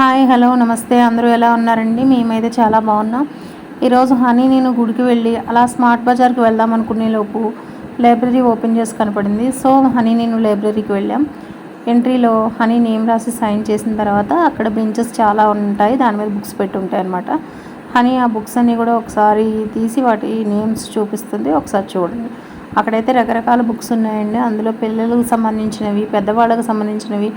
Hi hello నమస్తే. అందరూ ఎలా ఉన్నారండి? మేమైతే చాలా బాగున్నాం. ఈరోజు హనీ నేను గుడికి వెళ్ళి అలా స్మార్ట్ బజార్కి వెళ్దాం అనుకునే లోపు లైబ్రరీ ఓపెన్ చేసి కనపడింది. సో హనీ నేను లైబ్రరీకి వెళ్ళాం. ఎంట్రీలో హనీ నేమ్ రాసి సైన్ చేసిన తర్వాత అక్కడ బెంచెస్ చాలా ఉంటాయి. దాని మీద బుక్స్ పెట్టి ఉంటాయి అనమాట హనీ ఆ బుక్స్ అన్నీ కూడా ఒకసారి తీసి వాటి నేమ్స్ చూపిస్తుంది. ఒకసారి చూడండి. అక్కడైతే రకరకాల బుక్స్ ఉన్నాయండి. అందులో పిల్లలకు సంబంధించినవి పెద్దవాళ్ళకు సంబంధించినవి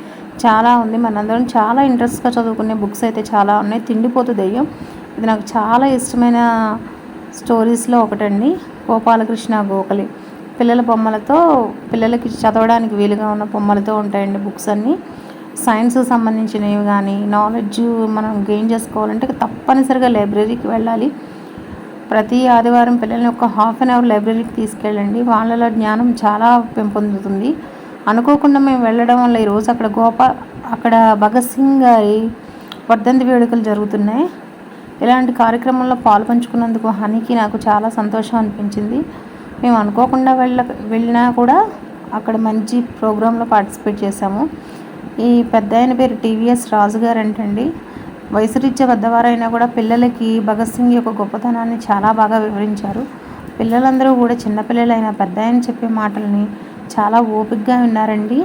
చాలా ఉంది. మనందరం చాలా ఇంట్రెస్ట్గా చదువుకునే బుక్స్ అయితే చాలా ఉన్నాయి. తిండిపోతు దెయ్యం. ఇది నాకు చాలా ఇష్టమైన స్టోరీస్లో ఒకటండి. గోపాలకృష్ణ గోఖలి. పిల్లల బొమ్మలతో పిల్లలకి చదవడానికి వీలుగా ఉన్న బొమ్మలతో ఉంటాయండి బుక్స్ అన్నీ. సైన్స్ సంబంధించినవి కానీ నాలెడ్జ్ మనం గెయిన్ చేసుకోవాలంటే తప్పనిసరిగా లైబ్రరీకి వెళ్ళాలి. ప్రతి ఆదివారం పిల్లల్ని ఒక హాఫ్ అన్ అవర్ లైబ్రరీకి తీసుకెళ్ళండి. వాళ్ళలో జ్ఞానం చాలా పెంపొందుతుంది. అనుకోకుండా మేము వెళ్ళడం వల్ల ఈరోజు అక్కడ గోపా అక్కడ భగత్ సింగ్ గారి వర్ధంతి వేడుకలు జరుగుతున్నాయి. ఇలాంటి కార్యక్రమంలో పాల్పంచుకున్నందుకు హనీకి నాకు చాలా సంతోషం అనిపించింది. మేము అనుకోకుండా వెళ్ళ వెళ్ళినా కూడా అక్కడ మంచి ప్రోగ్రాంలో పార్టిసిపేట్ చేశాము. ఈ పెద్ద ఆయన పేరు టీవీఎస్ రాజు గారు అంటండి వయసు రీత్యా పెద్దవారైనా కూడా పిల్లలకి భగత్ సింగ్ యొక్క గొప్పతనాన్ని చాలా బాగా వివరించారు. పిల్లలందరూ కూడా చిన్నపిల్లలైన పెద్ద ఆయన చెప్పే మాటల్ని చాలా ఓపికగా విన్నారండి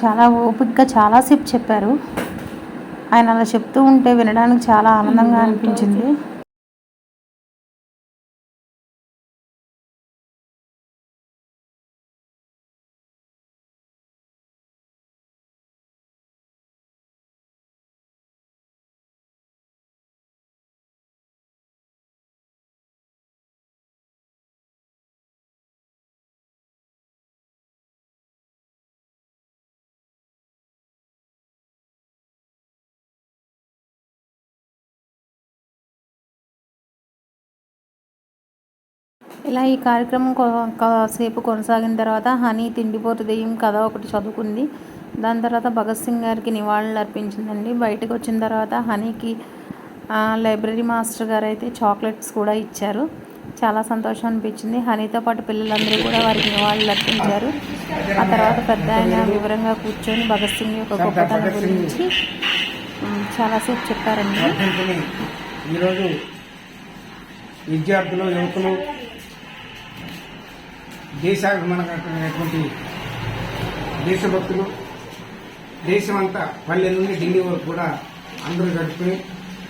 చాలా ఓపికగా చాలాసేపు చెప్పారు. ఆయన అలా చెప్తూ ఉంటే వినడానికి చాలా ఆనందంగా అనిపించింది. ఇలా ఈ కార్యక్రమం కాసేపు కొనసాగిన తర్వాత హనీ తిండిపోతు దెయ్యం కథ ఒకటి చదువుకుంది. దాని తర్వాత భగత్ సింగ్ గారికి నివాళులు అర్పించిందండి. బయటకు వచ్చిన తర్వాత హనీకి లైబ్రరీ మాస్టర్ గారు అయితే చాక్లెట్స్ కూడా ఇచ్చారు. చాలా సంతోషం అనిపించింది. హనీతో పాటు పిల్లలందరూ కూడా వారికి నివాళులు అర్పించారు. ఆ తర్వాత పెద్ద ఆయన వివరంగా కూర్చొని భగత్ సింగ్ యొక్క గొప్పతనం గురించి చాలాసేపు చెప్పారండి. ఈరోజు విద్యార్థులు యువకులు దేశాభిమానమైనటువంటి దేశభక్తులు దేశమంతా పల్లె నుండి ఢిల్లీ వరకు కూడా అందరూ జరుపుకుని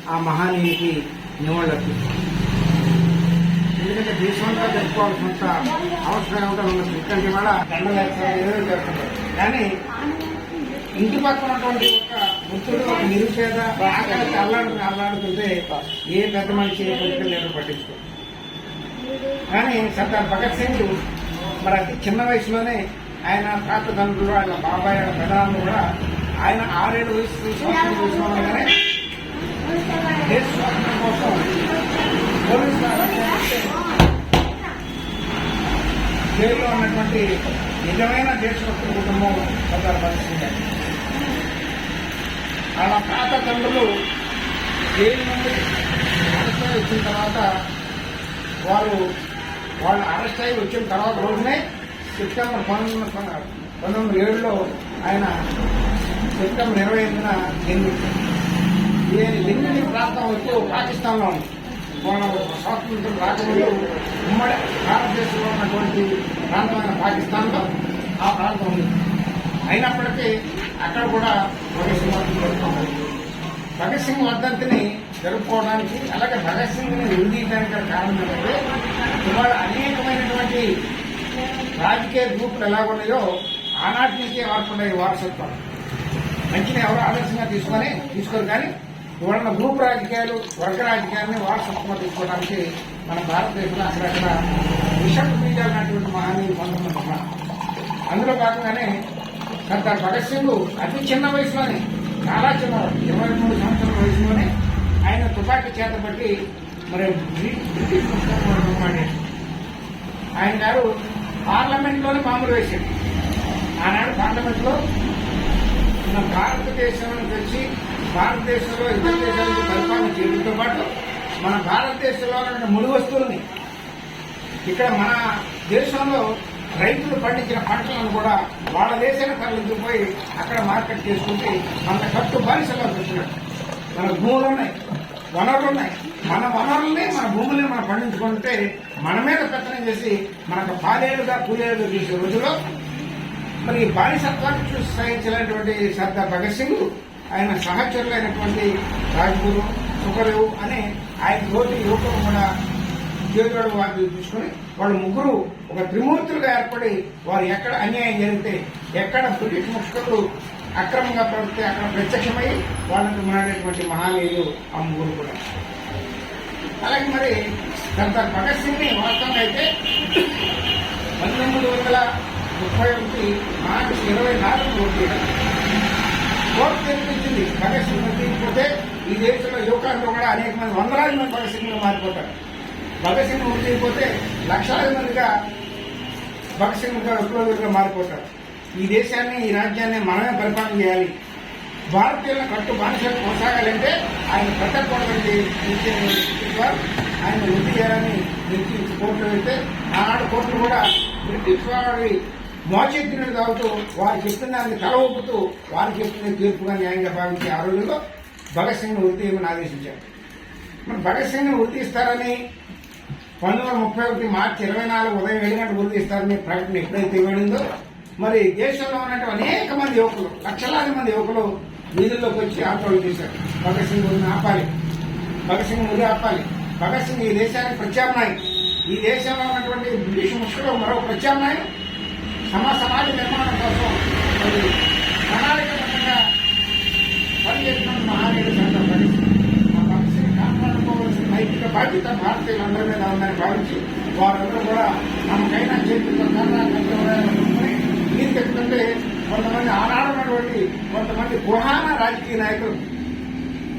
ఆ మహానీయునికి నివాళులర్పిస్తారు ఎందుకంటే దేశమంతా జరుపుకోవాల్సినంత అవసరం కూడా ఉన్నది ఇక్కడి ఇవాళ దండం కానీ ఇంటి పక్కన ఉన్నటువంటి ఒక వృత్తుడు ఒక నిరుపేద బాగా అల్లాడు అల్లాడుతుంటే ఏ పెద్ద మనిషి ఏ పట్టించుకో కానీ సర్దార్ భగత్ సింగ్ మరి అతి చిన్న వయసులోనే ఆయన తాత తండ్రులు ఆయన బాబాయ్ ఆయన పెదాలు కూడా ఆయన ఆరేడు వయసు సంవత్సరం వయసులోనే దేశ స్వాతంత్రం కోసం పోలీసులు జైల్లో ఉన్నటువంటి నిజమైన దేశభక్తుల కుటుంబం సర్దార్ భగత్ వాళ్ళ తాత తండ్రులు జైలు నుండి వచ్చిన తర్వాత వారు వాళ్ళు అరెస్ట్ అయ్యి వచ్చిన తర్వాత రోజునే సెప్టెంబర్ పంతొమ్మిది పంతొమ్మిది ఏడులో ఆయన సెప్టెంబర్ ఇరవై ఎనిమిదిన జన్మించారు. ఈయన జన్మించిన ప్రాంతం వచ్చి పాకిస్తాన్లో ఉంది. మన స్వాతంత్రం రాకముందు ఉమ్మడి భారతదేశంలో ఉన్నటువంటి ప్రాంతమైన పాకిస్తాన్లో ఆ ప్రాంతం ఉంది. అయినప్పటికీ అక్కడ కూడా భగత్ సింగ్ వర్ధంతి భగత్ సింగ్ వర్ధంతిని జరుపుకోవడానికి అలాగే భగత్ సింగ్ని నిందించడానికి కారణం ఏంటంటే ఇవాళ అనేకమైనటువంటి రాజకీయ గ్రూపులు ఎలా ఉన్నాయో ఆనాటి నుంచే వాడుకున్నాయి వారసత్వం. మంచిని ఎవరు ఆదర్శంగా తీసుకొని తీసుకోరు కానీ ఇవాళ గ్రూప్ రాజకీయాలు వర్గ రాజకీయాలని వారసత్వంగా తీసుకోవడానికి మన భారతదేశంలో అక్కడక్కడ విషపు బీజాలు లాంటివి మహానీయులు కొంతమంది ఉన్నారు. అందులో భాగంగానే సర్దార్ భగత్ సింగ్ అతి చిన్న వయసులోనే చాలా చిన్న ఇరవై మూడు సంవత్సరాల వయసులోనే ఆయన తుపాకీ చేత బట్టి మరి బ్రిటిష్ ముఖ్యమంత్రి ఆయన గారు పార్లమెంట్లోనే మామూలు వేశాడు ఆనాడు పార్లమెంట్లో మన భారతదేశం వచ్చి భారతదేశంలో ఇతర దేశాలకు పరిపాలన చేయడంతో పాటు మన భారతదేశంలో ఉన్న ముడి వస్తువుల్ని ఇక్కడ మన దేశంలో రైతులు పండించిన పంటలను కూడా వాళ్ళ దేశాన్ని తరలించిపోయి అక్కడ మార్కెట్ చేసుకుంటే అంత కట్టు బానిసలో పెట్టినట్టు మన భూములు ఉన్నాయి వనరులు ఉన్నాయి మన వనరుల్ని మన భూముల్ని మనం పండించుకుంటే మన మీద పెత్తనం చేసి మనకు పాలేలుగా కూలేరుగా చూసే రోజుల్లో మరి ఈ బానిసత్వాన్ని చూసి సహించినటువంటి సర్దార్ భగత్ సింగ్ ఆయన సహచరులైనటువంటి రాజ్గురు సుఖదేవ్ అనే ఆయన తోటి యువకులు కూడా చేతుడు వారిని తీసుకుని వాళ్ళు ముగ్గురు ఒక త్రిమూర్తులుగా ఏర్పడి వారు ఎక్కడ అన్యాయం జరిగితే ఎక్కడ బ్రిటిష్ ముష్కరులు అక్రమంగా ప్రవర్తి అక్కడ ప్రత్యక్షమై వాళ్ళకు మాడేటువంటి మహానీయులు ఆ ముగ్గురు కూడా. అలాగే మరి సర్దార్ భగత్ సింగ్ని వాస్తవంగా అయితే పంతొమ్మిది వందల ముప్పై ఒకటి మార్చి ఇరవై నాలుగు ఓటు కోర్టు తెలిపించింది భగత్ సింగ్. తీయకపోతే ఈ దేశంలో యువకులందరూ కూడా అనేక మంది వందలాది మంది భగత్ సింగ్లు మారిపోతారు. భగత్ సింగ్ ఓటు లక్షలాది మందిగా భగత్ సింగ్ ఉద్యోగులుగా మారిపోతారు. ఈ దేశాన్ని ఈ రాజ్యాన్ని మనమే పరిపాలన చేయాలి. భారతీయుల కట్టు బానిసలు కొనసాగాలంటే ఆయన పెట్టకూడదండి ఆయన వృద్ధి చేయాలని నిర్ణయించి కోర్టులు వెళ్తే ఆనాడు కోర్టులు కూడా బ్రిటిష్ వారి మోచెత్తులు తాగుతూ వారు చెప్తున్న దాన్ని తల ఊపుతూ వారు చెప్తున్న తీర్పుగా న్యాయంగా భావించే ఆ రోజుల్లో భగత్ సింగ్ వృత్తి చేయమని ఆదేశించారు? మరి భగత్ సింగ్ వృత్తి ఇస్తారని పంతొమ్మిది వందల ముప్పై ఒకటి మార్చి ఇరవై నాలుగు ఉదయం ఏడు గంటలు వృద్ధి ఇస్తారని ప్రకటన ఎప్పుడైతే ఇవ్వడిందో మరి దేశంలో ఉన్నటువంటి అనేక మంది యువకులు లక్షలాది మంది యువకులు వీధుల్లోకి వచ్చి ఆందోళన చేశారు భగత్ సింగ్ వృద్ధిని ఆపాలి. భగత్ సింగ్ వృద్ధి ఆపాలి. భగత్ సింగ్ ఈ దేశానికి ప్రత్యామ్నాయం. ఈ దేశంలో ఉన్నటువంటి బ్రిటిష్ ముష్కలో మరో ప్రత్యామ్నాయం. సమ సమాజ నిర్మాణం కోసం మరి ప్రణాళికబద్ధంగా పనిచేస్తున్న మహానీయుడు సర్దార్ భగత్ సింగ్. ఆ భగత్ సింగ్ కాపాడుకోవాల్సిన నైతిక బాధ్యత భారతీయులందరి మీద ఉందని భావించి వారందరూ కూడా నమ్మకైనా చేతులతో మీరు చెప్తుంటే కొంతమంది ఆనాడు ఉన్నటువంటి కొంతమంది గుహాన రాజకీయ నాయకులు.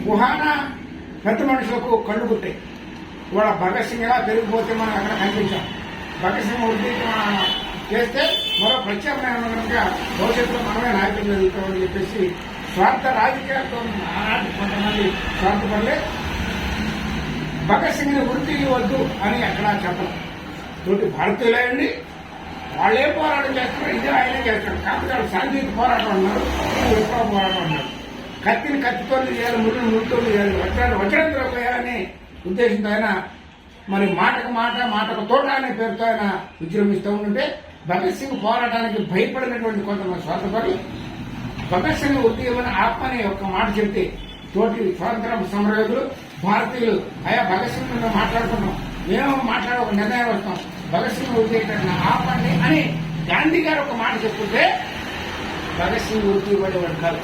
గుహాన పెద్ద మనుషులకు కళ్ళు పుట్టాయి ఇవాళ భగత్ సింగ్ ఎలా పెరిగిపోతే మనం అక్కడ కనిపించాం. భగత్ సింగ్ ఉద్దేశం చేస్తే మరో ప్రత్యామ్నాయం కనుక భవిష్యత్తులో మనమే నాయకులు ఎదుగుతామని చెప్పేసి స్వార్థ రాజకీయాలతో ఆనాటి కొంతమంది స్వార్థపడలే. భగత్ సింగ్ని వృత్తి ఇవ్వద్దు అని అక్కడ చెప్పడం తోటి భారతీయులేండి వాళ్ళే పోరాటం చేస్తున్నారు. ఇదే ఆయనే చేస్తాడు కాకపోతే వాళ్ళు పోరాటం అన్నారు విప్లవ పోరాటం అన్నారు. కత్తిని కత్తితో చేయాలి ముళ్ళు మురితో చేయాలి వజ్రాన్ని వజ్రంతో చేయాలని ఉద్దేశంతో ఆయన మరి మాటకు మాట మాటకు తోట అనే పేరుతో ఆయన విజృంభిస్తూ ఉంటే భగత్ సింగ్ పోరాటానికి భయపడినటువంటి కొంతమంది స్వార్థపడి భగత్ సింగ్ ఉద్యమని ఆత్మని ఒక్క మాట చెప్తే తోటి స్వాతంత్ర సమరయోధులు భారతీయులు అయా భగత్ సింగ్ మేము మాట్లాడుకున్నాం. మేము మాట్లాడే ఒక నిర్ణయం వస్తాం. భగత్ సింగ్ ఉద్యోగం ఆపండి అని గాంధీ గారు ఒక మాట చెప్పుకుంటే భగత్ సింగ్ వృత్తి ఇవ్వడేవాడు కాదు.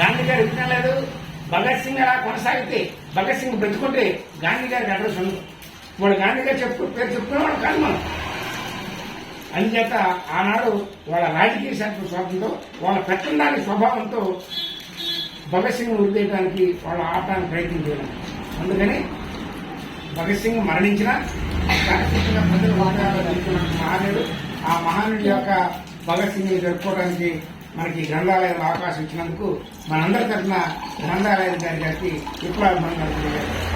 గాంధీ గారు వినలేదు భగత్ సింగ్ అలా కొనసాగితే భగత్ సింగ్ బ్రతుకుంటే గాంధీ గారికి అడ్రస్ ఉండదు. వాడు గాంధీ గారు చెప్పు పేరు చెప్పుకునేవాడు కాదు మనం. అందుచేత ఆనాడు వాళ్ళ రాజకీయ శాస్త్ర స్వాతంతో వాళ్ళ పెత్తందాని స్వభావంతో భగత్ సింగ్ వృద్ధేయడానికి వాళ్ళు ఆపడానికి ప్రయత్నం చేయడం. అందుకని భగత్ సింగ్ మరణించిన శాశ్వతంగా ప్రజలు వాదాలు మహానుడు ఆ మహానుడి యొక్క భగత్ సింగ్ జరుపుకోవడానికి మనకి గ్రంథాలయం అవకాశం ఇచ్చినందుకు మనందరి తరఫున గ్రంథాలయం గారి గారికి విప్లవాభిమానులు తెలియజేస్తాం